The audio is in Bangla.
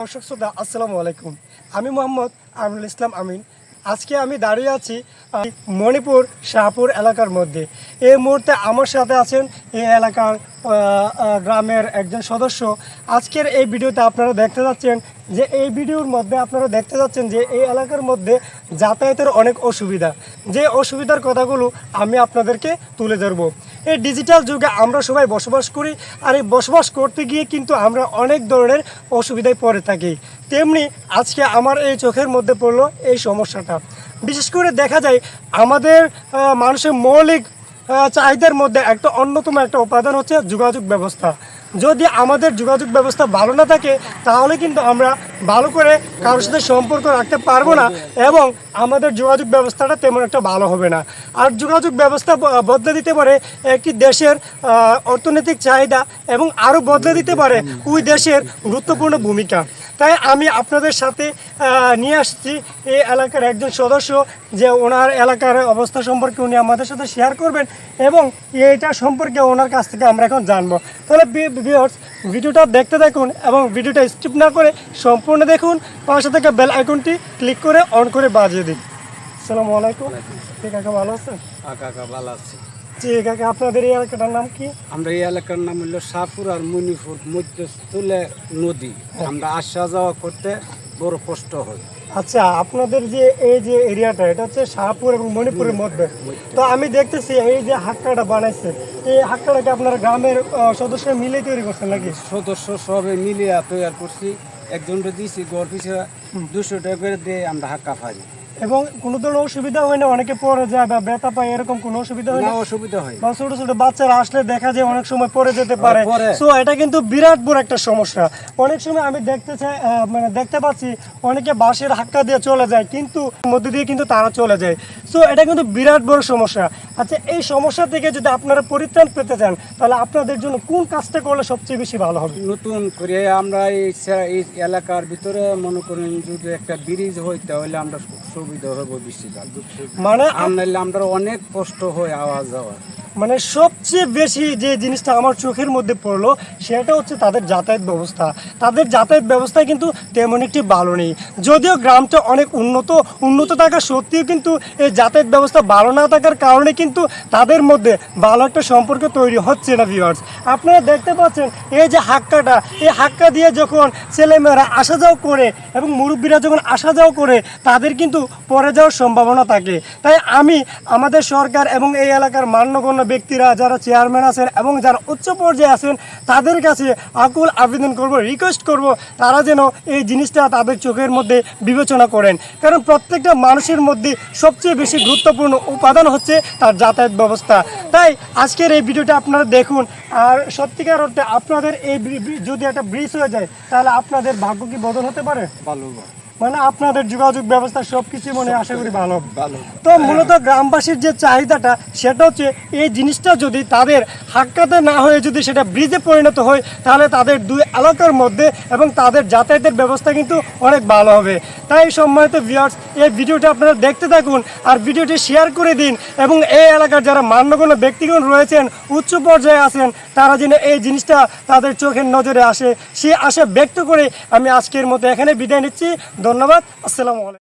দর্শক শ্রোতা, আসসালামু আলাইকুম। আমি মোহাম্মদ আমিনুল ইসলাম আমিন। আজকে আমি দাঁড়িয়ে আছি মণিপুর শাহপুর এলাকার মধ্যে। এই মুহূর্তে আমার সাথে আছেন এই এলাকার গ্রামের একজন সদস্য। আজকের এই ভিডিওতে আপনারা দেখতে যাচ্ছেন যে, এই ভিডিওর মধ্যে আপনারা দেখতে যাচ্ছেন যে, এই এলাকার মধ্যে যাতায়াতের অনেক অসুবিধা। যে অসুবিধার কথাগুলো আমি আপনাদেরকে তুলে ধরবো। এই ডিজিটাল যুগে আমরা সবাই বসবাস করি আর এই বসবাস করতে গিয়ে কিন্তু আমরা অনেক ধরনের অসুবিধায় পড়ে থাকি। তেমনি আজকে আমার এই চোখের মধ্যে পড়ল এই সমস্যাটা। বিশেষ করে দেখা যায় আমাদের মানুষের মৌলিক চাহিদার মধ্যে একটা অন্যতম একটা উপাদান হচ্ছে যোগাযোগ ব্যবস্থা। যদি আমাদের যোগাযোগ ব্যবস্থা ভালো না থাকে, তাহলে কিন্তু আমরা ভালো করে কারোর সাথে সম্পর্ক রাখতে পারব না এবং আমাদের যোগাযোগ ব্যবস্থাটা তেমন একটা ভালো হবে না। আর যোগাযোগ ব্যবস্থা বদলে দিতে পারে একটি দেশের অর্থনৈতিক চাহিদা এবং আরও বদলে দিতে পারে ওই দেশের গুরুত্বপূর্ণ ভূমিকা। তাই আমি আপনাদের সাথে নিয়ে আসছি এই এলাকার একজন সদস্য যে ওনার এলাকার অবস্থা সম্পর্কে উনি আমাদের সাথে শেয়ার করবেন এবং এইটা সম্পর্কে ওনার কাছ থেকে আমরা এখন জানব। তাহলে ভিডিওটা দেখতে থাকুন এবং ভিডিওটা স্কিপ না করে সম্পূর্ণ দেখুন। পাশে থেকে বেল আইকনটি ক্লিক করে অন করে বাজিয়ে দিন। আসসালামু আলাইকুম। ঠিক আছে ভালো আছেন? কাকা ভালো আছে। জি কাকা আপনাদের এই এলাকাটার নাম কি? আমরা এই এলাকার নাম হলো সাপুর আর মণিপুর মধ্যস্থলে নদী। আমরা আসা যাওয়া করতে বড় কষ্ট হয়। আচ্ছা আপনাদের যে এই যে এরিয়াটা এটা হচ্ছে শাহপুর এবং মণিপুরের মধ্যে। তো আমি দেখতেছি এই যে হাক্কাটা বানাইছে এই হাক্কাটাকে আপনার গ্রামের সদস্য মিলে তৈরি করছেন নাকি? সদস্য সবে মিলিয়ে তৈরি করছি। একজনটা দিয়েছি গড় পিছিয়ে দুশো টাকা করে দিয়ে আমরা হাক্কা পাই এবং কোনো ধরনের অসুবিধা হয় না অনেকে পড়ে যায় বা ব্যথা পায় এরকম কোনো অসুবিধা হয় না। অসুবিধা হয় বা ছোট ছোট বাচ্চারা আসলে দেখা যায় অনেক সময় পড়ে যেতে পারে। সো এটা কিন্তু বিরাট বড় একটা সমস্যা। অনেক সময় আমি দেখতে চাই মানে দেখতে পাচ্ছি অনেকে বাঁশের হাক্কা দিয়ে চলে যায় কিন্তু মধ্যে দিয়ে কিন্তু তারা চলে যায়। সো এটা কিন্তু বিরাট বড় সমস্যা। আচ্ছা এই সমস্যা থেকে যদি আপনারা পরিত্রাণ পেতে চান তাহলে আপনাদের জন্য কোন কাজটা করলে সবচেয়ে বেশি ভালো হবে? নতুন করে আমরা এই এলাকার ভিতরে মনে করেন যদি একটা ব্রিজ হয় তাহলে আমরা সুবিধা হবে বেশি মানে আপনার আমরা অনেক কষ্ট হয় আওয়াজ যাওয়া মানে সবচেয়ে বেশি যে জিনিসটা আমার চোখের মধ্যে পড়ল, সেটা হচ্ছে তাদের যাতায়াত ব্যবস্থা। তাদের যাতায়াত ব্যবস্থা কিন্তু তেমন একটি ভালো নেই। যদিও গ্রামটা অনেক উন্নত উন্নত থাকা সত্ত্বেও কিন্তু এই যাতায়াত ব্যবস্থা ভালো না থাকার কারণে কিন্তু তাদের মধ্যে ভালো একটা সম্পর্ক তৈরি হচ্ছে না ভিউয়ার্স আপনারা দেখতে পাচ্ছেন, এই যে হাক্কাটা, এই হাক্কা দিয়ে যখন ছেলেমেয়েরা আসা যাওয়া করে এবং মুরব্বীরা যখন আসা যাওয়া করে, তাদের কিন্তু পরে যাওয়ার সম্ভাবনা থাকে। তাই আমি, আমাদের সরকার এবং এই এলাকার মান্যগণ্য ব্যক্তিরা যারা চেয়ারম্যান আছেন এবং যারা উচ্চ পর্যায়ে আছেন, তাদের কাছে আকুল আবেদন করব রিকোয়েস্ট করব, তারা যেন এই জিনিসটা তাদের চোখের মধ্যে বিবেচনা করেন। কারণ প্রত্যেকটা মানুষের মধ্যে সবচেয়ে বেশি গুরুত্বপূর্ণ উপাদান হচ্ছে তার যাতায়াত ব্যবস্থা। তাই আজকের এই ভিডিওটা আপনারা দেখুন। আর সত্যিকার অর্থে আপনাদের এই যদি একটা ব্রিজ হয়ে যায়, তাহলে আপনাদের ভাগ্য কি বদল হতে পারে? ভালো। মানে আপনাদের যোগাযোগ ব্যবস্থা সব কিছু মনে আশা করি ভালো ভালো। তো মূলত গ্রামবাসীর যে চাহিদাটা সেটা হচ্ছে এই জিনিসটা যদি তাদের হাক্কাতে না হয়ে যদি সেটা ব্রিজে পরিণত হয় তাহলে তাদের দুই এলাকার মধ্যে এবং তাদের যাতায়াতের ব্যবস্থা কিন্তু অনেক ভালো হবে। তাই সম্মানিত ভিউয়ার্স এই ভিডিওটি আপনারা দেখতে থাকুন আর ভিডিওটি শেয়ার করে দিন এবং এই এলাকার যারা মান্যগণ্য ব্যক্তিগণ রয়েছেন, উচ্চ পর্যায়ে আছেন, তারা যেন এই জিনিসটা তাদের চোখের নজরে আসে। সে আশা ব্যক্ত করে আমি আজকের মতো এখানে বিদায় নিচ্ছি। ধন্যবাদ। আসসালামু আলাইকুম।